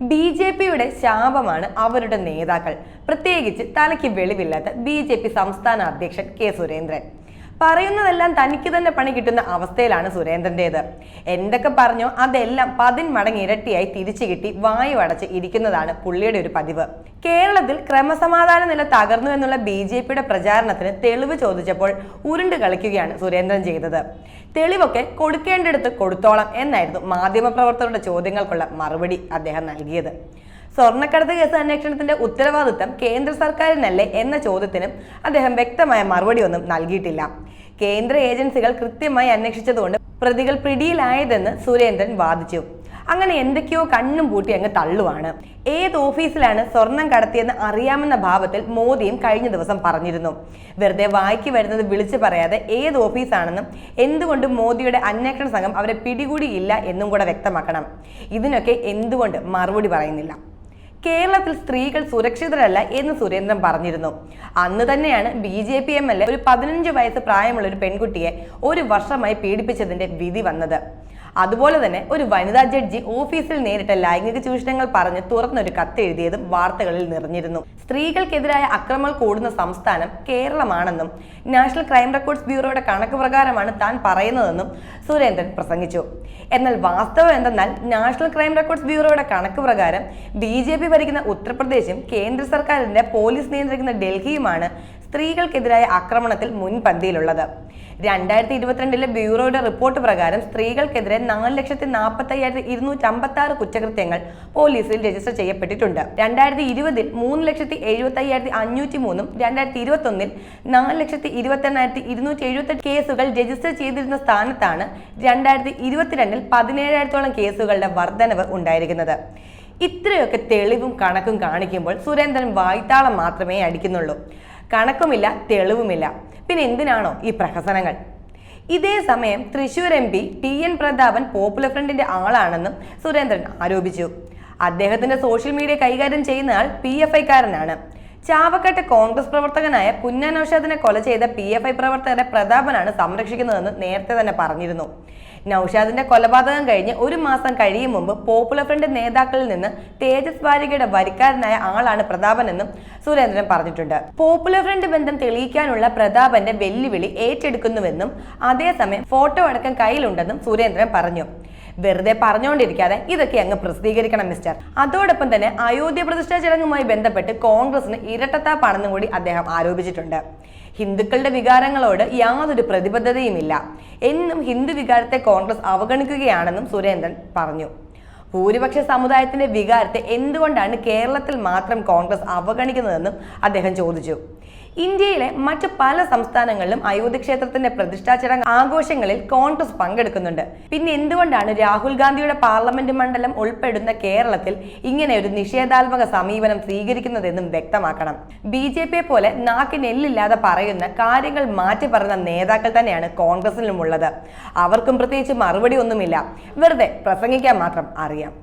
B J പിയുടെ ശാപമാണ് അവരുടെ നേതാക്കൾ. പ്രത്യേകിച്ച് തലയ്ക്ക് വെളിവില്ലാത്ത ബി ജെ പി സംസ്ഥാന അധ്യക്ഷൻ കെ സുരേന്ദ്രൻ. പറയുന്നതെല്ലാം തനിക്ക് തന്നെ പണി കിട്ടുന്ന അവസ്ഥയിലാണ് സുരേന്ദ്രന്റേത് എന്തൊക്കെ പറഞ്ഞോ അതെല്ലാം പതിൻ മടങ്ങ് ഇരട്ടിയായി തിരിച്ചു കിട്ടി വായു അടച്ച് ഇരിക്കുന്നതാണ് പുള്ളിയുടെ ഒരു പതിവ്. കേരളത്തിൽ ക്രമസമാധാന നില തകർന്നു എന്നുള്ള ബി ജെ പിയുടെ പ്രചാരണത്തിന് തെളിവ് ചോദിച്ചപ്പോൾ ഉരുണ്ട് കളിക്കുകയാണ് സുരേന്ദ്രൻ ചെയ്തത്. തെളിവൊക്കെ കൊടുക്കേണ്ടിടത്ത് കൊടുത്തോളാം എന്നായിരുന്നു മാധ്യമപ്രവർത്തകരുടെ ചോദ്യങ്ങൾക്കുള്ള മറുപടി അദ്ദേഹം നൽകിയത്. സ്വർണക്കടത്ത് കേസ് അന്വേഷണത്തിന്റെ ഉത്തരവാദിത്തം കേന്ദ്ര സർക്കാരിനല്ലേ എന്ന ചോദ്യത്തിനും അദ്ദേഹം വ്യക്തമായ മറുപടിയൊന്നും നൽകിയിട്ടില്ല. കേന്ദ്ര ഏജൻസികൾ കൃത്യമായി അന്വേഷിച്ചതുകൊണ്ട് പ്രതികൾ പിടിയിലായതെന്ന് സുരേന്ദ്രൻ വാദിച്ചു. അങ്ങനെ എന്തൊക്കെയോ കണ്ണും പൂട്ടി അങ്ങ് തള്ളുവാണ്. ഏത് ഓഫീസിലാണ് സ്വർണം കടത്തിയെന്ന് അറിയാമെന്ന ഭാവത്തിൽ മോദിയും കഴിഞ്ഞ ദിവസം പറഞ്ഞിരുന്നു. വെറുതെ വായിക്ക് വരുന്നത് വിളിച്ചു പറയാതെ ഏത് ഓഫീസാണെന്നും എന്തുകൊണ്ട് മോദിയുടെ അന്വേഷണ സംഘം അവരെ പിടികൂടിയില്ല എന്നും കൂടെ വ്യക്തമാക്കണം. ഇതിനൊക്കെ എന്തുകൊണ്ട് മറുപടി പറയുന്നില്ല. കേരളത്തിൽ സ്ത്രീകൾ സുരക്ഷിതരല്ല എന്ന് സുരേന്ദ്രൻ പറഞ്ഞിരുന്നു. അന്ന് തന്നെയാണ് B J P M L A ഒരു പതിനഞ്ച് വയസ്സ് പ്രായമുള്ള ഒരു പെൺകുട്ടിയെ ഒരു വർഷമായി പീഡിപ്പിച്ചതിന്റെ വിധി വന്നത്. അതുപോലെ തന്നെ ഒരു വനിതാ ജഡ്ജി ഓഫീസിൽ നേരിട്ട ലൈംഗിക ചൂഷണങ്ങൾ പറഞ്ഞ് തുറന്നൊരു കത്തെഴുതിയതും വാർത്തകളിൽ നിറഞ്ഞിരുന്നു. സ്ത്രീകൾക്കെതിരായ അക്രമങ്ങൾ കൂടുന്ന സംസ്ഥാനം കേരളമാണെന്നും നാഷണൽ ക്രൈം റെക്കോർഡ്സ് ബ്യൂറോയുടെ കണക്ക് പ്രകാരമാണ് താൻ പറയുന്നതെന്നും സുരേന്ദ്രൻ പ്രസംഗിച്ചു. എന്നാൽ വാസ്തവം എന്തെന്നാൽ നാഷണൽ ക്രൈം റെക്കോർഡ്സ് ബ്യൂറോയുടെ കണക്ക് പ്രകാരം ബി ജെ പി ഭരിക്കുന്ന ഉത്തർപ്രദേശും കേന്ദ്ര സർക്കാരിന്റെ പോലീസ് നിയന്ത്രിക്കുന്ന ഡൽഹിയുമാണ് സ്ത്രീകൾക്കെതിരായ ആക്രമണത്തിൽ മുൻപന്തിയിലുള്ളത്. രണ്ടായിരത്തി ഇരുപത്തിരണ്ടിലെ ബ്യൂറോയുടെ റിപ്പോർട്ട് പ്രകാരം സ്ത്രീകൾക്കെതിരെ നാല് ലക്ഷത്തി നാൽപ്പത്തി അയ്യായിരത്തി ഇരുന്നൂറ്റി അമ്പത്തി ആറ് കുറ്റകൃത്യങ്ങൾ പോലീസിൽ രജിസ്റ്റർ ചെയ്യപ്പെട്ടിട്ടുണ്ട്. രണ്ടായിരത്തി ഇരുപതിൽ മൂന്ന് ലക്ഷത്തി എഴുപത്തി അയ്യായിരത്തി അഞ്ഞൂറ്റി മൂന്നും രണ്ടായിരത്തി ഇരുപത്തി ഒന്നിൽ നാല് ലക്ഷത്തി ഇരുപത്തി എണ്ണായിരത്തി ഇരുന്നൂറ്റി എഴുപത്തെട്ട് കേസുകൾ രജിസ്റ്റർ ചെയ്തിരുന്ന സ്ഥാനത്താണ് രണ്ടായിരത്തി ഇരുപത്തിരണ്ടിൽ പതിനേഴായിരത്തോളം കേസുകളുടെ വർധനവ് ഉണ്ടായിരിക്കുന്നത്. ഇത്രയൊക്കെ തെളിവും കണക്കും കാണിക്കുമ്പോൾ സുരേന്ദ്രൻ വായ്ത്താളം മാത്രമേ അടിക്കുന്നുള്ളൂ. കണക്കുമില്ല തെളിവുമില്ല. പിന്നെ എന്തിനാണോ ഈ പ്രഹസനങ്ങൾ? ഇതേ സമയം Thrissur M P T N Prathapan popular ഫ്രണ്ടിന്റെ ആളാണെന്നും സുരേന്ദ്രൻ ആരോപിച്ചു. അദ്ദേഹത്തിന്റെ സോഷ്യൽ മീഡിയ കൈകാര്യം ചെയ്യുന്ന ആൾ പി എഫ് ഐക്കാരനാണ്. ചാവക്കാട്ടെ കോൺഗ്രസ് പ്രവർത്തകനായ പുന്ന നൌഷാദിനെ കൊല ചെയ്ത പി എഫ് ഐ പ്രവർത്തകരെ പ്രതാപനാണ് സംരക്ഷിക്കുന്നതെന്ന് നേരത്തെ തന്നെ പറഞ്ഞിരുന്നു. നൌഷാദിന്റെ കൊലപാതകം കഴിഞ്ഞ് ഒരു മാസം കഴിയും മുമ്പ് പോപ്പുലർ ഫ്രണ്ട് നേതാക്കളിൽ നിന്ന് തേജസ് വാരികയുടെ വരിക്കാരനായ ആളാണ് പ്രതാപനെന്നും സുരേന്ദ്രൻ പറഞ്ഞിട്ടുണ്ട്. പോപ്പുലർ ഫ്രണ്ട് ബന്ധം തെളിയിക്കാനുള്ള പ്രതാപന്റെ വെല്ലുവിളി ഏറ്റെടുക്കുന്നുവെന്നും അതേസമയം ഫോട്ടോ അടക്കം കയ്യിലുണ്ടെന്നും സുരേന്ദ്രൻ പറഞ്ഞു. വെറുതെ പറഞ്ഞുകൊണ്ടിരിക്കാതെ ഇതൊക്കെ അങ്ങ് പ്രസിദ്ധീകരിക്കണം മിസ്റ്റർ അതോടൊപ്പം തന്നെ അയോധ്യ പ്രതിഷ്ഠാ ചടങ്ങുമായി ബന്ധപ്പെട്ട് കോൺഗ്രസിന് ഇരട്ടത്താപ്പാണെന്നും കൂടി അദ്ദേഹം ആരോപിച്ചിട്ടുണ്ട്. ഹിന്ദുക്കളുടെ വികാരങ്ങളോട് യാതൊരു പ്രതിബദ്ധതയുമില്ല. എന്നും ഹിന്ദു വികാരത്തെ കോൺഗ്രസ് അവഗണിക്കുകയാണെന്നും സുരേന്ദ്രൻ പറഞ്ഞു. ഭൂരിപക്ഷ സമുദായത്തിന്റെ വികാരത്തെ എന്തുകൊണ്ടാണ് കേരളത്തിൽ മാത്രം കോൺഗ്രസ് അവഗണിക്കുന്നതെന്നും അദ്ദേഹം ചോദിച്ചു. ഇന്ത്യയിലെ മറ്റ് പല സംസ്ഥാനങ്ങളിലും അയോധ്യ ക്ഷേത്രത്തിന്റെ പ്രതിഷ്ഠാ ചടങ്ങ് ആഘോഷങ്ങളിൽ കോൺഗ്രസ് പങ്കെടുക്കുന്നുണ്ട്. പിന്നെ എന്തുകൊണ്ടാണ് രാഹുൽ ഗാന്ധിയുടെ പാർലമെന്റ് മണ്ഡലം ഉൾപ്പെടുന്ന കേരളത്തിൽ ഇങ്ങനെ ഒരു നിഷേധാത്മക സമീപനം സ്വീകരിക്കുന്നതെന്നും വ്യക്തമാക്കണം. ബി ജെ പോലെ നാക്ക് നെല്ലില്ലാതെ പറയുന്ന കാര്യങ്ങൾ മാറ്റി പറയുന്ന നേതാക്കൾ തന്നെയാണ് കോൺഗ്രസിലുമുള്ളത്. അവർക്കും പ്രത്യേകിച്ച് മറുപടി ഒന്നുമില്ല. വെറുതെ പ്രസംഗിക്കാൻ മാത്രം അറിയാം.